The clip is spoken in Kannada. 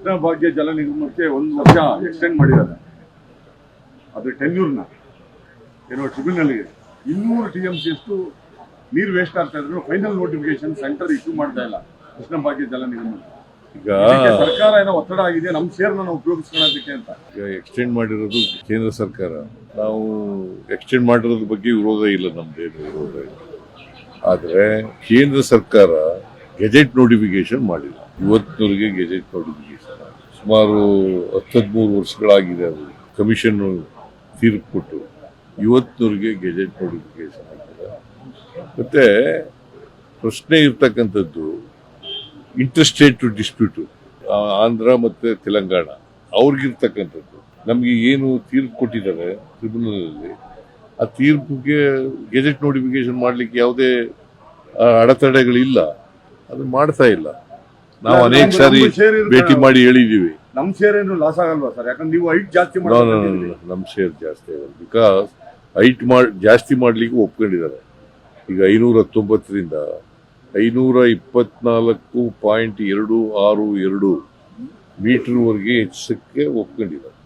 ಕೃಷ್ಣ ಭಾಗ್ಯ ಜಲ ನಿಗಮಕ್ಕೆ ಒಂದು ವರ್ಷ ಎಕ್ಸ್ಟೆಂಡ್ ಮಾಡಿದ್ದಾರೆ. ಅದು ಟೆನ್ಯೂರ್ನ ಏನೋ ಟ್ರಿಬ್ಯುನಲ್ಗೆ ಇನ್ನೂರು ಟಿ ಎಂ ಸಿ ಅಷ್ಟು ನೀರು ವೇಸ್ಟ್ ಆಗ್ತಾ ಇದ್ರು. ಫೈನಲ್ ನೋಟಿಫಿಕೇಶನ್ ಸೆಂಟರ್ ಇಶ್ಯೂ ಮಾಡ್ತಾ ಇಲ್ಲ. ಕೃಷ್ಣ ಭಾಗ್ಯ ಜಲ ನಿಗಮ ಈಗ ಸರ್ಕಾರ ಏನೋ ಒತ್ತಡ ಆಗಿದೆ. ನಮ್ಮ ಶೇರ್ ನಾವು ಉಪಯೋಗಿಸ್ಕೊಳ್ಳೋದಕ್ಕೆ ಅಂತ. ಈಗ ಎಕ್ಸ್ಟೆಂಡ್ ಮಾಡಿರೋದು ಕೇಂದ್ರ ಸರ್ಕಾರ. ನಾವು ಎಕ್ಸ್ಟೆಂಡ್ ಮಾಡಿರೋದ್ರ ಬಗ್ಗೆ ವಿರೋಧ ಇಲ್ಲ ನಮ್ದೇನು ವಿರೋಧ ಇಲ್ಲ. ಆದರೆ ಕೇಂದ್ರ ಸರ್ಕಾರ ಗೆಜೆಟ್ ನೋಟಿಫಿಕೇಶನ್ ಮಾಡಿಲ್ಲ. ಇವತ್ತಿನವರೆಗೆ ಗೆಜೆಟ್ ನೋಟಿಫಿಕೇಶನ್ ಸುಮಾರು ಹತ್ತು ಹದಿಮೂರು ವರ್ಷಗಳಾಗಿದೆ ಅದು. ಕಮಿಷನ್ ತೀರ್ಪು ಕೊಟ್ಟು ಇವತ್ತಿನವರೆಗೆ ಗೆಜೆಟ್ ನೋಟಿಫಿಕೇಶನ್ ಆಗಿಲ್ಲ ಮತ್ತೆ ಪ್ರಶ್ನೆ ಇರ್ತಕ್ಕಂಥದ್ದು ಇಂಟರ್ಸ್ಟೇಟ್ ಡಿಸ್ಪ್ಯೂಟು ಆಂಧ್ರ ಮತ್ತೆ ತೆಲಂಗಾಣ, ಅವ್ರಿಗಿರ್ತಕ್ಕಂಥದ್ದು. ನಮಗೆ ಏನು ತೀರ್ಪು ಕೊಟ್ಟಿದ್ದಾರೆ ಟ್ರಿಬ್ಯುನಲ್ ಅಲ್ಲಿ ಆ ತೀರ್ಪಿಗೆ ಗೆಜೆಟ್ ನೋಟಿಫಿಕೇಶನ್ ಮಾಡಲಿಕ್ಕೆ ಯಾವುದೇ ಅಡೆತಡೆಗಳಿಲ್ಲ. ಅದು ಮಾಡ್ತಾ ಇಲ್ಲ. ನಾವು ಅನೇಕ ಸಾರಿ ಭೇಟಿ ಮಾಡಿ ಹೇಳಿದೀವಿ. ನಮ್ಮ ಶೇರ್ ಏನು ಲಾಸ್ ಆಗಲ್ವಾ ಸರ್ ಯಾಕಂದ್ರೆ ನೀವು ಹೈಟ್ ಜಾಸ್ತಿ ನಮ್ ನಮ್ಮ ಶೇರ್ ಜಾಸ್ತಿ ಆಗಲ್ಲ. ಬಿಕಾಸ್ ಹೈಟ್ ಮಾಡಿ ಜಾಸ್ತಿ ಮಾಡ್ಲಿಕ್ಕೆ ಒಪ್ಕೊಂಡಿದ್ದಾರೆ. ಈಗ ಐನೂರ ಹತ್ತೊಂಬತ್ತರಿಂದ ಐನೂರ ಇಪ್ಪತ್ನಾಲ್ಕು ಪಾಯಿಂಟ್ ಎರಡು ಆರು ಎರಡು ಮೀಟರ್ವರೆಗೆ ಹೆಚ್ಚಕ್ಕೆ ಒಪ್ಕೊಂಡಿದ್ದಾರೆ.